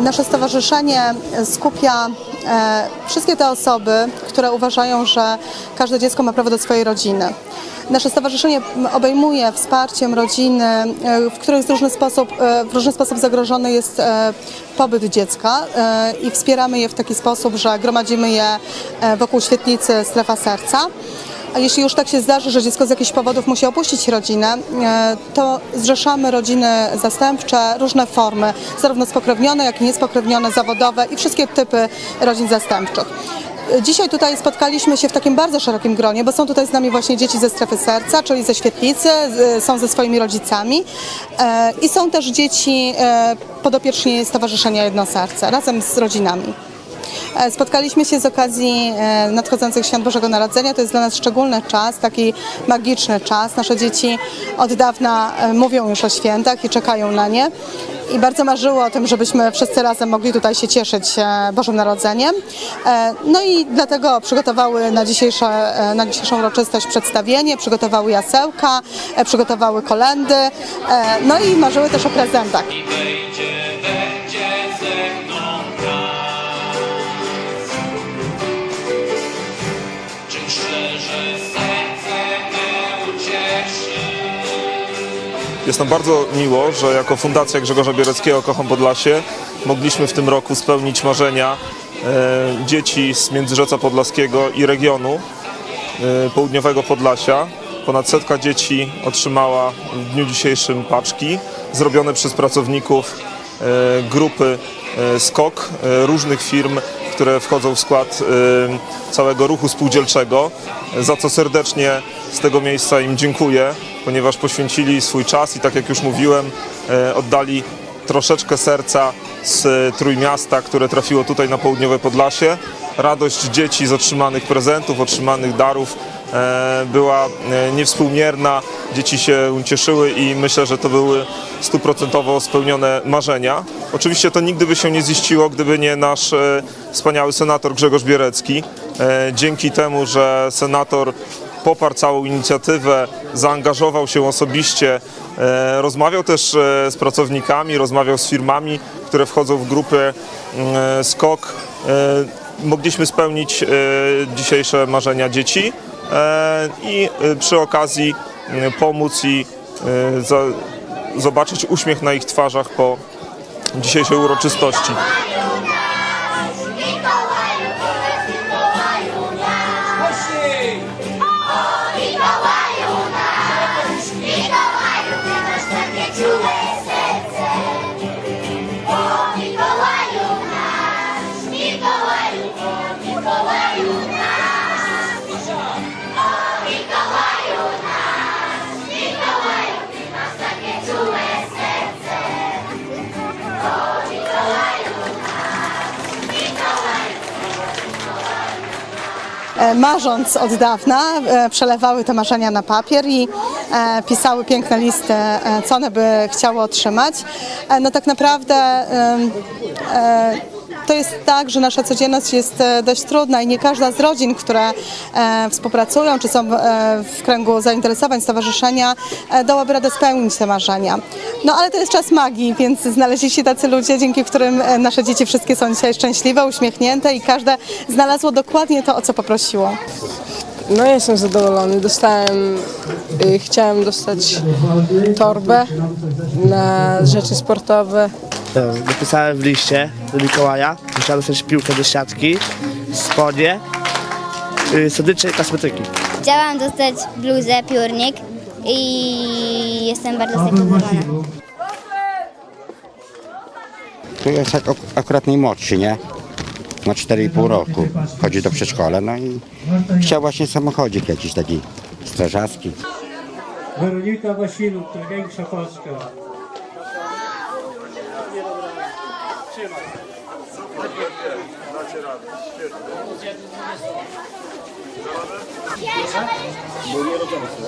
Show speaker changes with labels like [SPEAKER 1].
[SPEAKER 1] Nasze stowarzyszenie skupia e, wszystkie te osoby, które uważają, że każde dziecko ma prawo do swojej rodziny. Nasze stowarzyszenie obejmuje wsparciem rodziny, e, w których w różny sposób, e, w różny sposób zagrożony jest pobyt dziecka i wspieramy je w taki sposób, że gromadzimy je wokół świetlicy Strefa Serca. A jeśli już tak się zdarzy, że dziecko z jakichś powodów musi opuścić rodzinę, e, to zrzeszamy rodziny zastępcze, różne formy, zarówno spokrewnione, jak i niespokrewnione, zawodowe i wszystkie typy rodzin zastępczych. Dzisiaj tutaj spotkaliśmy się w takim bardzo szerokim gronie, bo są tutaj z nami właśnie dzieci ze strefy serca, czyli ze świetlicy, są ze swoimi rodzicami e, i są też dzieci e, podopieczni Stowarzyszenia Jedno Serce razem z rodzinami. E, Spotkaliśmy się z okazji e, nadchodzących świąt Bożego Narodzenia. To jest dla nas szczególny czas, taki magiczny czas. Nasze dzieci od dawna e, mówią już o świętach i czekają na nie. I bardzo marzyły o tym, żebyśmy wszyscy razem mogli tutaj się cieszyć Bożym Narodzeniem. No i dlatego przygotowały na, dzisiejsze, na dzisiejszą uroczystość przedstawienie, przygotowały jasełka, przygotowały kolendy, no i marzyły też o prezentach.
[SPEAKER 2] Jest nam bardzo miło, że jako Fundacja Grzegorza Biereckiego Kocham Podlasie mogliśmy w tym roku spełnić marzenia e, dzieci z Międzyrzeca Podlaskiego i regionu e, południowego Podlasia. Ponad setka dzieci otrzymała w dniu dzisiejszym paczki zrobione przez pracowników e, grupy SKOK, różnych firm, które wchodzą w skład e, całego ruchu spółdzielczego, za co serdecznie z tego miejsca im dziękuję, ponieważ poświęcili swój czas i tak jak już mówiłem, e, oddali troszeczkę serca z Trójmiasta, które trafiło tutaj na południowe Podlasie. Radość dzieci z otrzymanych prezentów, otrzymanych darów była e, niewspółmierna. Dzieci się cieszyły i myślę, że to były stuprocentowo spełnione marzenia. Oczywiście to nigdy by się nie ziściło, gdyby nie nasz e, wspaniały senator Grzegorz Bierecki. E, Dzięki temu, że senator poparł całą inicjatywę, zaangażował się osobiście, e, rozmawiał też e, z pracownikami, rozmawiał z firmami, które wchodzą w grupę e, SKOK. E, Mogliśmy spełnić e, dzisiejsze marzenia dzieci e, i e, przy okazji e, pomóc i e, zobaczyć uśmiech na ich twarzach po dzisiejszej uroczystości.
[SPEAKER 1] Marząc od dawna, e, przelewały te marzenia na papier i e, pisały piękne listy, e, co one by chciały otrzymać. E, No tak naprawdę e, to jest tak, że nasza codzienność jest e, dość trudna i nie każda z rodzin, które e, współpracują czy są e, w kręgu zainteresowań stowarzyszenia, e, dałaby radę spełnić te marzenia. No ale to jest czas magii, więc znaleźli się tacy ludzie, dzięki którym e, nasze dzieci wszystkie są dzisiaj szczęśliwe, uśmiechnięte i każde znalazło dokładnie to, o co poprosiło.
[SPEAKER 3] No jestem zadowolony. Dostałem, y, chciałem dostać torbę na rzeczy sportowe.
[SPEAKER 4] Napisałem w liście do Mikołaja, że chciałem dostać piłkę do siatki, spodnie, yy, słodycze i kosmetyki.
[SPEAKER 5] Chciałam dostać bluzę, piórnik i jestem bardzo zadowolona.
[SPEAKER 6] Tu jest ak- akurat najmłodszy, nie? Ma 4,5 roku. Chodzi do przedszkola, no i chciał właśnie samochodzik jakiś taki strażacki.
[SPEAKER 7] Weronika Wasiluk, największa Polska. trzymaj. Dacie radę. Świetnie. Bo nie rodzą się.